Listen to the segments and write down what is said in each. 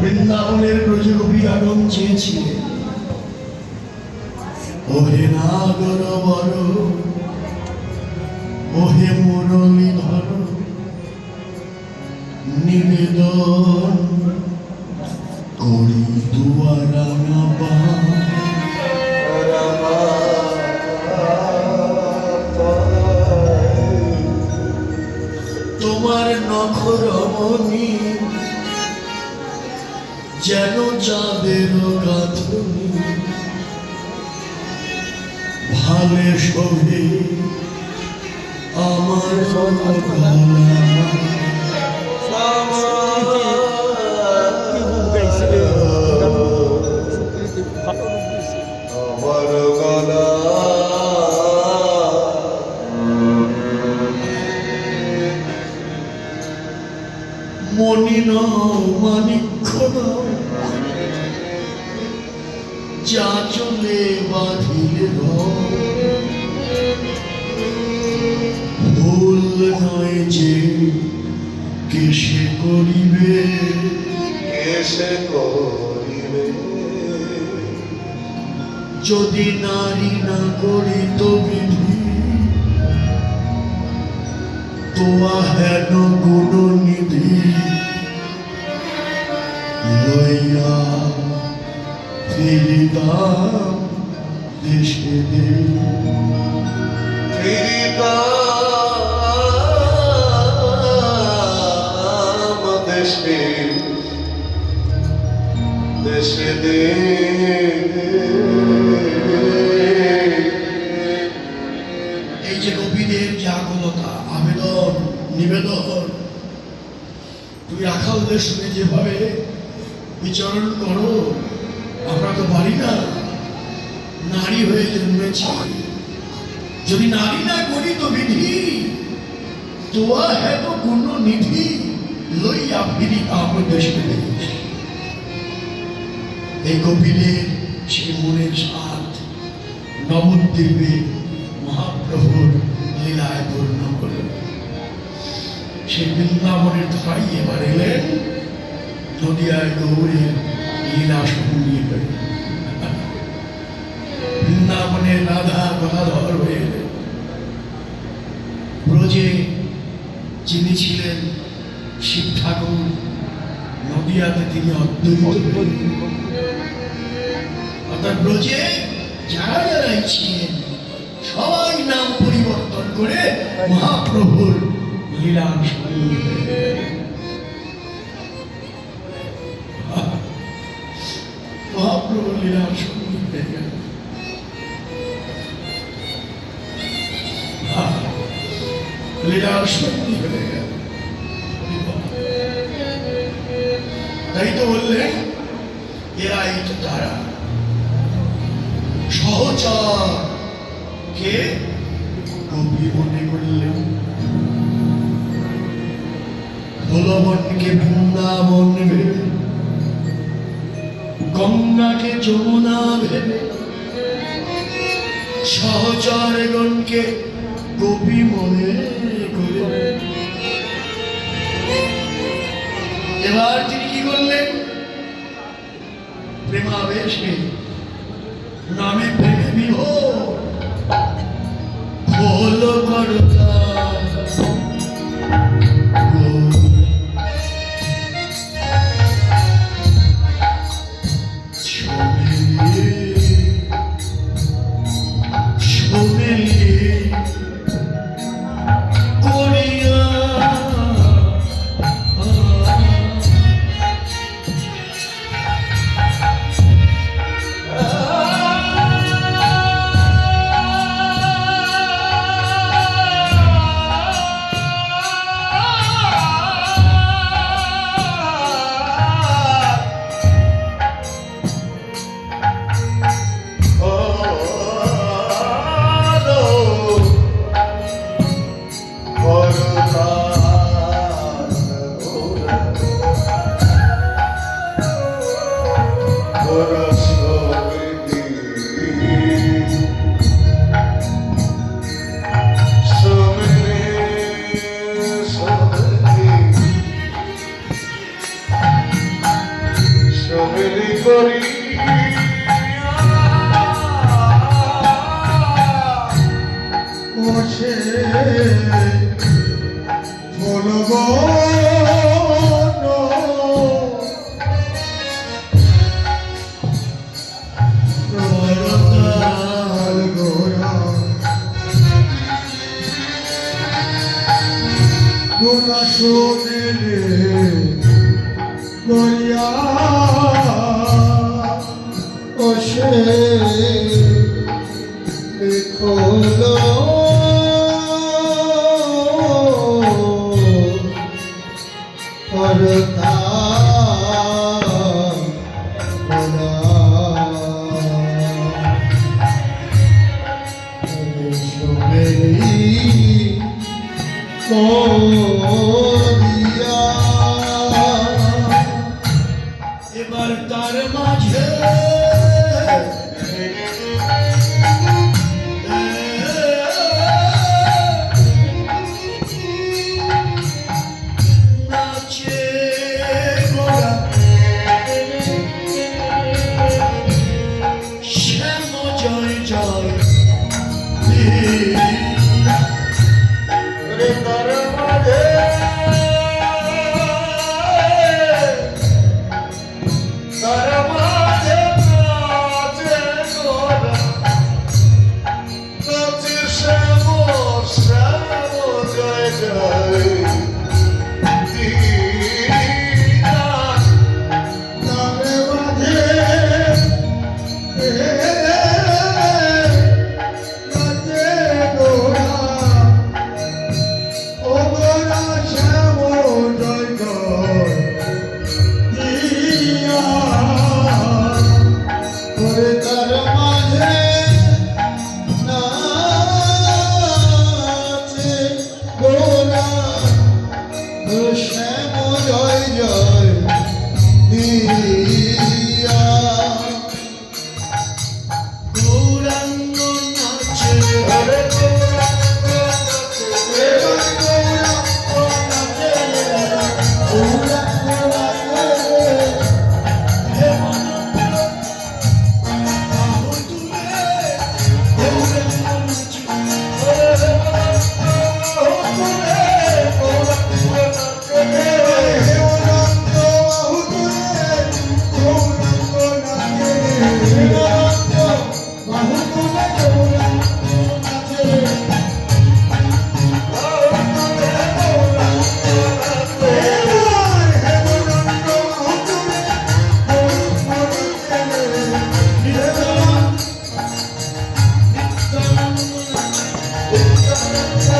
বৃন্দাবনের ব্রজগোপী আগম চেয়েছিলেন ওহে নাগর বর, ওহে মুরলী ধর নিবেদন করি দুয়ারা না তোমার নখরমণি যেন যাদের গাঁথনি ভালে শোভে আমার গলা কেসে করিবে। যদি নারী না করি তো বিধি তোয়া হেন গুণ নিধি। লইয়া ফিরিতাম দেশে ফিরিতাম দেশে দেশে দে এই যে কবিদের যে আবেদন, নিবেদন, তুমি রাখালদের সঙ্গে যেভাবে বিচরণ করো, আমরা তো পারি না। নারী হয়ে জন্মেছি। যদি নারী না করি তো বিধি তোয়া হেন গুণ নিধি, লইয়া ফিরি আমরা দেশে এই কপিলের সে মনের সাথ নবদ্বীপে মহাপ্রভুর লীলায় পূর্ণ করল সে বৃন্দাবনের ধারাই এবার এলেন, নদিয়ায় গৌরের লীলা সঙ্গী হয়ে বৃন্দাবনের রাধা গদাধর হয়ে এলেন। ব্রজে যিনি ছিলেন শিব ঠাকুর নদিয়াতে তিনি অদ্বৈত অর্থাৎ ব্রজে যারা যারাই ছিলেন সবাই নাম পরিবর্তন করে মহাপ্রভুর গেলেন। মহাপ্রভুর লীলার সঙ্গী হয়ে হয়ে গেলেন। তাই তো বললেন এরাই তো তারা। সহচর কে কবি মনে করলেন? বৃন্দাবন ভেবে, গঙ্গাকে যমুনা ভেবে, সহচরগণকে কবি মনে করে এবার তিনি কি করলেন প্রেমাবেশে নামে করি বসে Yeah.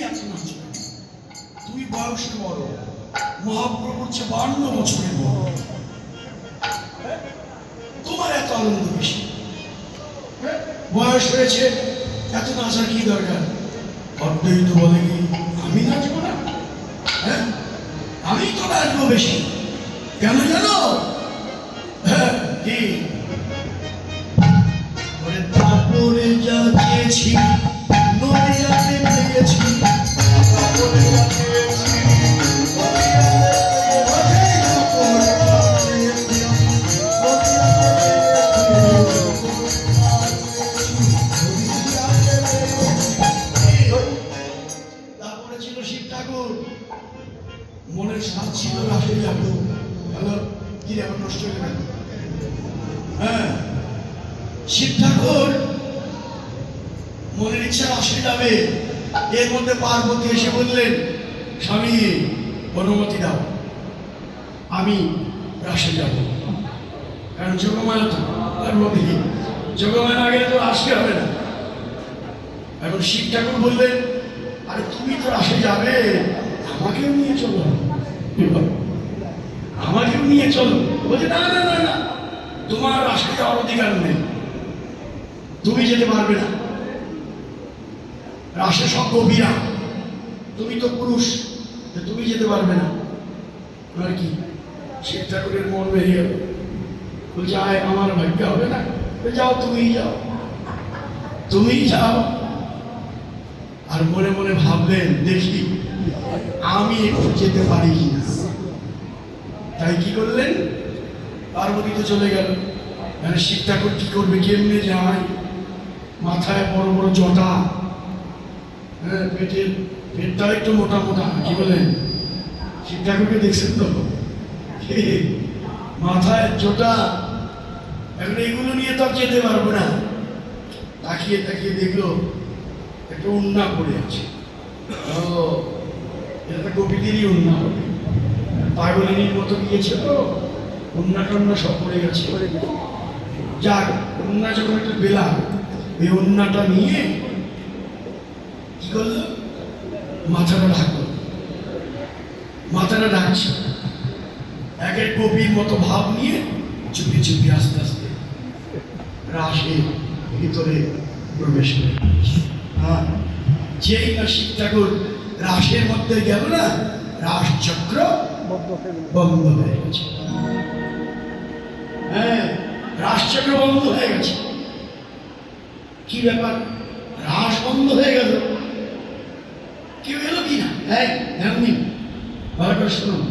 নাচো কেন? বয়সে বড়। মহাপ্রভুর চেয়ে বান্ন বছরের বড়। তোমার এত আনন্দ বেশি বয়স হয়েছে, এত নাচার কি দরকার? অদ্বৈত বলে কি আমি নাচবো না? হ্যাঁ? আমি তো নাচবো বেশি। কেন জানো? হ্যাঁ কি? তারপরে যা চেয়েছি পার্বতী এসে বললেন, স্বামী, অনুমতি দাও। আমি রাশি যাব। কারণ যোগমায়া তো পার্বতী যোগমায়া না গেলে তো আসতে হবে না। এখন শিব ঠাকুর বললেন, আরে তুমি তো রাশি যাবে। আমাকেও নিয়ে চলো। আমাকেও নিয়ে চলো। বলছে, না না না তোমার রাষ্ট্রে যাওয়ার অধিকার নেই। তুমি যেতে পারবে না। সব গভীরা। তুমি তো পুরুষ তুমি যেতে পারবে না। আর কি? শিব ঠাকুরের মন বেরিয়ে বলছে, আয়, আমার ভাগ্য হবে না। যাও, তুমিই যাও। তুমিই যাও। আর মনে মনে ভাবলেন, দেখি, আমি একটু যেতে পারি কিনা? তাই কি করলেন? পার্বতী তো চলে গেল। মানে শিব ঠাকুর কি করবে? কেমনে যায়? মাথায় বড় বড় জটা। হ্যাঁ পেটের পেটটাও একটু মোটা মোটা, কি বলেন ঠাকুরকে দেখছেন তো? মাথায় জটা। এখন এগুলো নিয়ে তো যেতে পারব না। তাকিয়ে তাকিয়ে দেখল, একটা উন্না পড়ে আছে। ও, এটা তো গোপীদেরই উন্না হবে। পাগলিনীর মতো গিয়েছে তো। উন্না টন্না সব পড়ে গেছে। যাক, উন্না যখন একটা পেলাম, এই উন্নাটা নিয়ে করল মাথাটা ঢাকলো মাথাটা ঢাকছে এক এক কবির মতো ভাব নিয়ে চুপি চুপি আস্তে আস্তে রাশে ভিতরে প্রবেশ করে। হ্যাঁ যেই না শিব ঠাকুর রাসের মধ্যে গেল না রাস চক্র বন্ধ হয়ে গেছে। হ্যাঁ রাসচক্র বন্ধ হয়ে গেছে। কি ব্যাপার? রাস বন্ধ হয়ে গেল। এলো কি না হ্যাঁ ধ্যান দিন ভালো শুনুন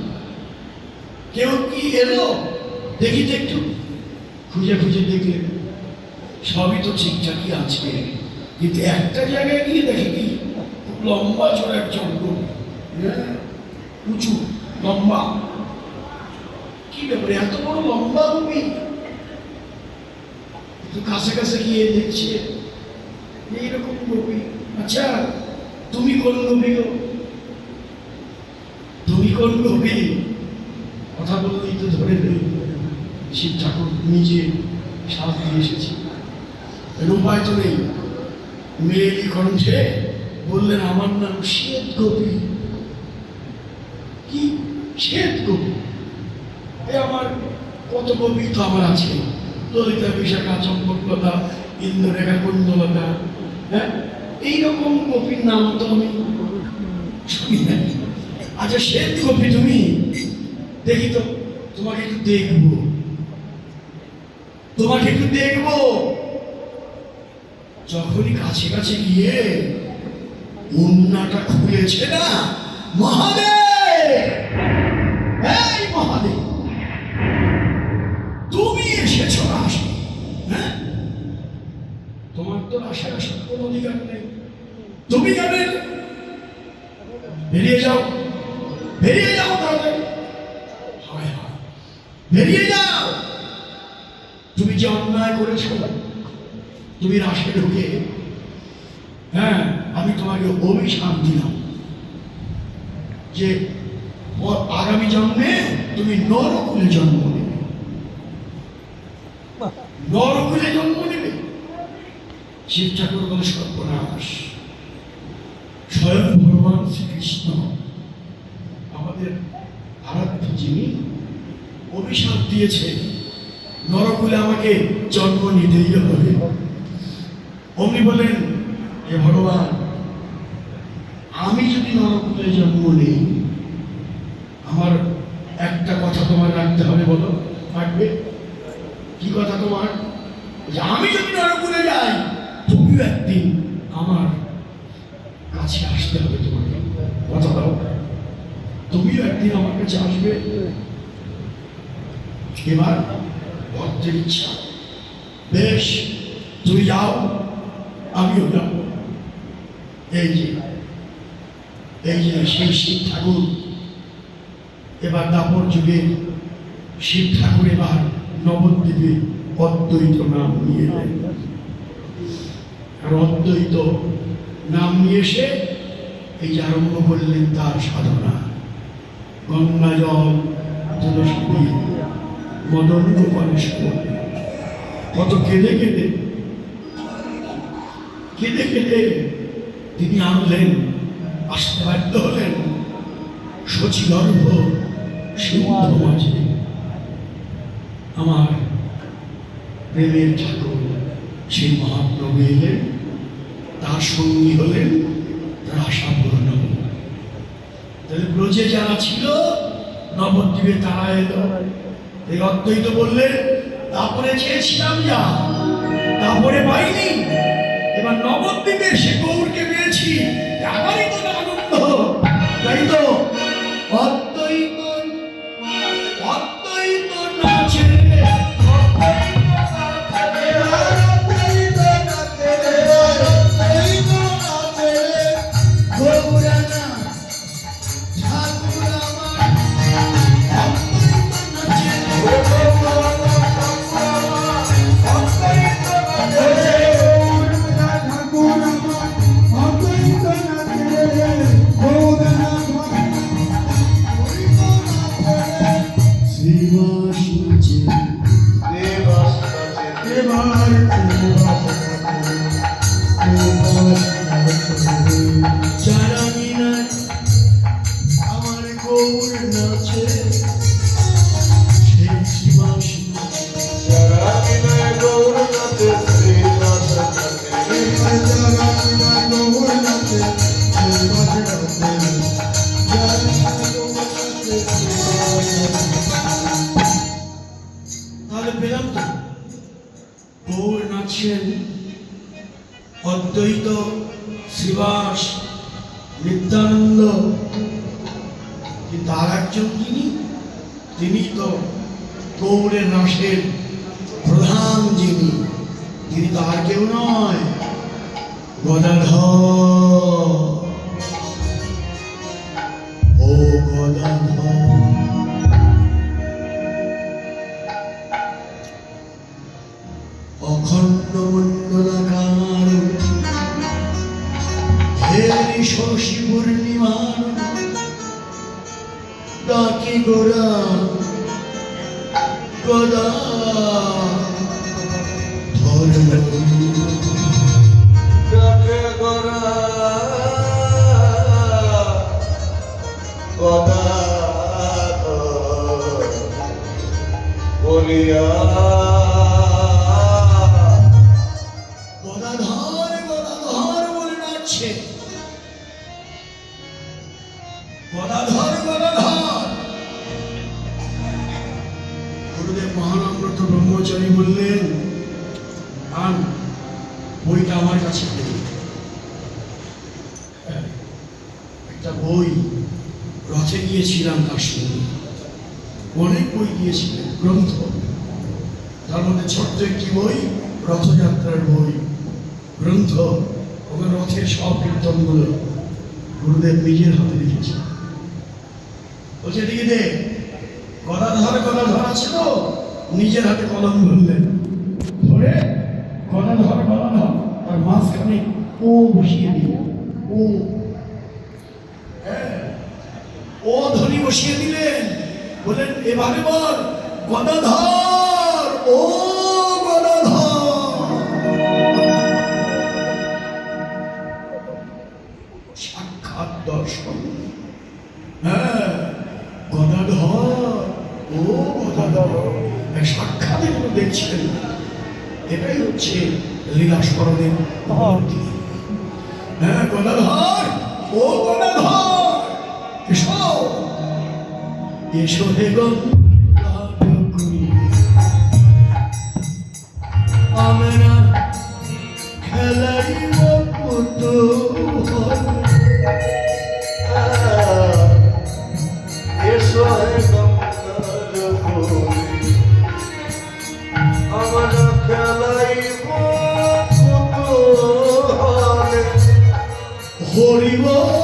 কেউ কি এলো? দেখি তো একটু। খুঁজে খুঁজে দেখলে সবই তো ঠিকঠাকই আছে। কিন্তু একটা জায়গায় গিয়ে দেখে কি? খুব লম্বা চড়া এক জঙ্গল। হ্যাঁ, উঁচু লম্বা। কি ব্যাপারে এত বড় লম্বা তুমি একটু কাছে কাছে গিয়ে দেখছে। এইরকম গভীর আচ্ছা তুমি কোন নবী গো? তুমি কোন কথা বললেই তো ধরে নেই শিব ঠাকুর নিজে সাথ দিয়ে এসেছে। এর উপায় তো নেই। মেয়েলি কণ্ঠে বললেন, আমার নাম শ্বেত গোপী। কি? শ্বেত গোপী? এ আমার কত কবি তো আমার আছে। ললিতা, বিশাখা, চম্পকলতা, ইন্দ্ররেখা কুণ্ডলতা হ্যাঁ? এইরকম কপির নাম তো আমি শুনি না আচ্ছা সে কপি তুমি দেখি তো, তোমাকে একটু দেখব। তোমাকে একটু দেখব। যখনই কাছে কাছে গিয়ে উন্নাটা খুলেছে না, মহাদেব! এই মহাদেব! তুমি এসেছ রাশি হ্যাঁ? তোমার তো রাশে আসার কোনো অধিকার নেই। তুমি যাবে। বেরিয়ে যাও। বেরিয়ে যাও তাহলে। বেরিয়ে যাও। তুমি যে অন্যায় করেছ, তুমি রাশে ঢুকে হ্যাঁ আমি তোমাকে অভিশাপ দিলাম যে আগামী জন্মে তুমি নরকুলে জন্ম নেবে। নরকুলে জন্ম নেবে। শিব ঠাকুর বলে সর্বনাশ। স্বয়ং ভগবান শ্রীকৃষ্ণ। আমাদের আরাধ্য যিনি অভিশাপ দিয়েছে, নরকুলে আমাকে জন্ম নিতেই হবে। অমনি বলেন হে ভগবান, আমি যদি নরকুলে জন্ম নেই, আমার একটা কথা তোমার রাখতে হবে বলো, রাখবে? কি কথা তোমার? আমি যদি নরকুলে যাই তুমিও একদিন আমার কাছে আসতে হবে তোমাকে কথা দাও তুমিও একদিন আমার কাছে আসবে এবার ভক্তের ইচ্ছা। বেশ, তুমি যাও, আমিও যাব। এই যে এই যে সেই শিব ঠাকুর। এবার দাপর যুগে শিব ঠাকুর এবার নবদ্বীপে অদ্বৈত নাম নিয়ে এলেন আর অদ্বৈত নাম নিয়ে এসে এই যে আরম্ভ করলেন তার সাধনা। গঙ্গা জল তুলসী মদন গোপালেশ্বর কত কেঁদে কেঁদে কেঁদে কেঁদে তিনি আনলেন, আসতে বাধ্য হলেন শচীগর্ভ সিংহ মাঝে আমার প্রেমের ঠাকুর সেই মহাপ্রভু এলেন, তার সঙ্গী হলেন তার আশা পূর্ণ। তাহলে ব্রজে যারা ছিল, নবদ্বীপে তারা এলো। এই অদ্বৈত বললেন, তারপরে চেয়েছিলাম যা, তারপরে পাইনি। এবার নবদ্বীপে সে গৌরকে পেয়েছি। আমারই তো আনন্দ। তাই তো? তিনি তো আর কেউ নয়। গদাধর তার মধ্যে ছোট্ট একটি বই রথযাত্রার বই গ্রন্থ ওখানে রথের সব কীর্তনগুলো গুরুদেব নিজের হাতে লিখেছে বলছে দিকে দে গদাধর গদাধর আছে তো? নিজের হাতে কলম ধরলেন ধরে গদাধর গদাধর আর মাঝখানে ও বসিয়ে দিলেন ও। হ্যাঁ, ও ধ্বনি বসিয়ে দিলেন। বললেন এভাবে বল গদাধর ও সাক্ষাৎ দর্শন। হ্যাঁ গদাধর ও গদাধর সাক্ষাৎ এগুলো দেখছিলেন এটাই হচ্ছে লীলা স্মরণের হ্যাঁ গদাধর ও গদাধর এসো এসো হে আমরা খেলাইব হরিবল